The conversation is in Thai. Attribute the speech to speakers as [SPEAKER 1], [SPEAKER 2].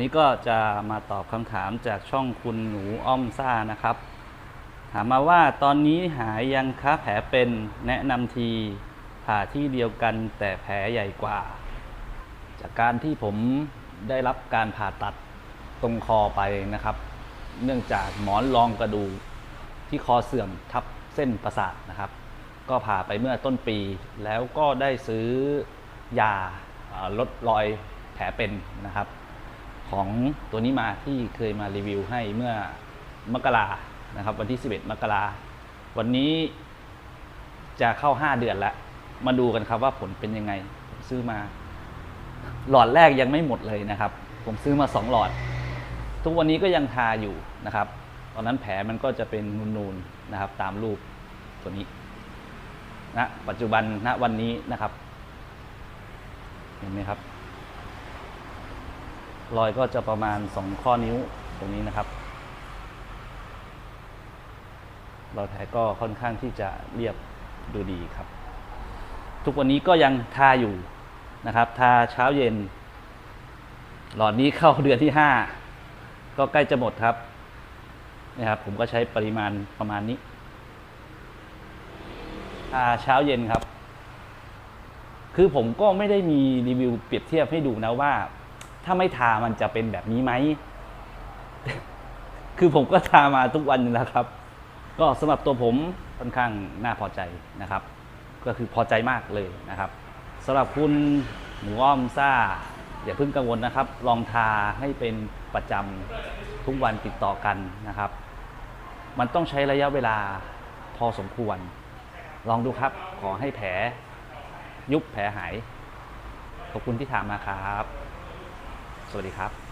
[SPEAKER 1] นี่ก็จะมาตอบคำถามจากช่องคุณหนูอ้อมซ่านะครับ ถามมาว่าตอนนี้หายยังคะแผลเป็นแนะนำทีผ่าที่เดียวกันแต่แผลใหญ่กว่า จากการที่ผมได้รับการผ่าตัดตรงคอไปนะครับ เนื่องจากหมอนรองกระดูกที่คอเสื่อมทับเส้นประสาทนะครับ ก็ผ่าไปเมื่อต้นปี แล้วก็ได้ซื้อยาลดรอยแผลเป็นนะครับ ของตัวนี้มาที่เคยมารีวิวให้เมื่อมกรานะครับวันที่ 11 มกราวันนี้จะเข้า 5 เดือนแล้วมาดูกันครับว่าผลเป็นยังไงผมซื้อมา หลอดแรกยังไม่หมดเลยนะครับ ผมซื้อมา 2 หลอด ทุกวันนี้ก็ยังทาอยู่นะครับตอนนั้นแผลมันก็จะเป็นนูนๆนะครับ ตามรูปตัวนี้นะปัจจุบันณวันนี้นะครับ เห็นไหมครับ รอยก็จะประมาณ 2 ข้อนิ้วตรงนี้นะครับรอยแผลก็ค่อนข้างที่จะเรียบดูดีครับ ทุกวันนี้ก็ยังทาอยู่นะครับ ทาเช้าเย็น หลอดนี้เข้าเดือนที่ 5 ก็ใกล้จะหมดครับนะครับ ผมก็ใช้ปริมาณประมาณนี้ ทาเช้าเย็นครับ คือผมก็ไม่ได้มีรีวิวเปรียบเทียบให้ดูนะว่า ถ้าไม่ทามันจะเป็นแบบนี้ไหม คือผมก็ทามาทุกวันอยู่แล้วครับ ก็สำหรับตัวผมค่อนข้างน่าพอใจนะครับ ก็คือพอใจมากเลยนะครับสำหรับคุณหนูอ้อมซ่า อย่าเพิ่งกังวลนะครับ ลองทาให้เป็นประจำทุกวันติดต่อกันนะครับ มันต้องใช้ระยะเวลาพอสมควร ลองดูครับ ขอให้แผลยุบแผลหาย ขอบคุณที่ถามมาครับ สวัสดีครับ